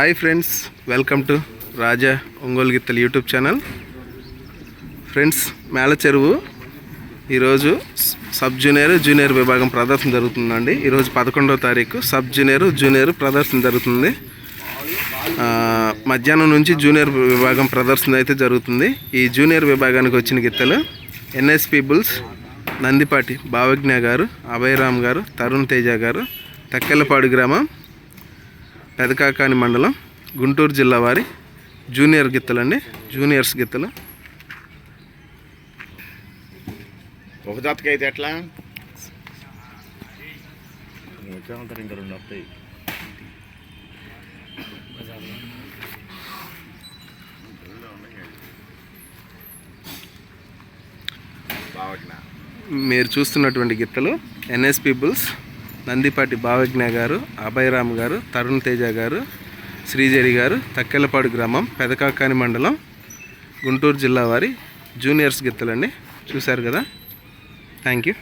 Hi friends welcome to Raja Ongole గిత్తలు YouTube channel. Friends మేళ చెరువు. ఈరోజు సబ్ జూనియర్ జూనియర్ విభాగం ప్రదర్శన జరుగుతుందండి. ఈరోజు పదకొండవ తారీఖు సబ్ జూనియర్ జూనియర్ ప్రదర్శన జరుగుతుంది. మధ్యాహ్నం నుంచి జూనియర్ విభాగం ప్రదర్శన అయితే జరుగుతుంది. ఈ జూనియర్ విభాగానికి వచ్చిన గిత్తలు ఎన్ఎస్పి బుల్స్ నందిపాటి భావజ్ఞ గారు అభయరామ్ గారు తరుణ్ తేజ గారు తక్కెలపాడు గ్రామం పెదకాకాని మండలం గుంటూరు జిల్లా వారి జూనియర్ గిత్తలండి. జూనియర్స్ గిత్తలు. ఒక జాతకి అయితే ఎట్లా? ఇంకా రెండు వస్తాయి మీరు చూస్తున్నటువంటి గిత్తలు ఎన్ఎస్పి బుల్స్ నందిపాటి భావజ్ఞ గారు అభయరామ్ గారు తరుణ్ తేజ గారు శ్రీజరి గారు తక్కెలపాడు గ్రామం పెదకాకాని మండలం గుంటూరు జిల్లా వారి జూనియర్స్ గిత్తలండి. చూశారు కదా? Thank you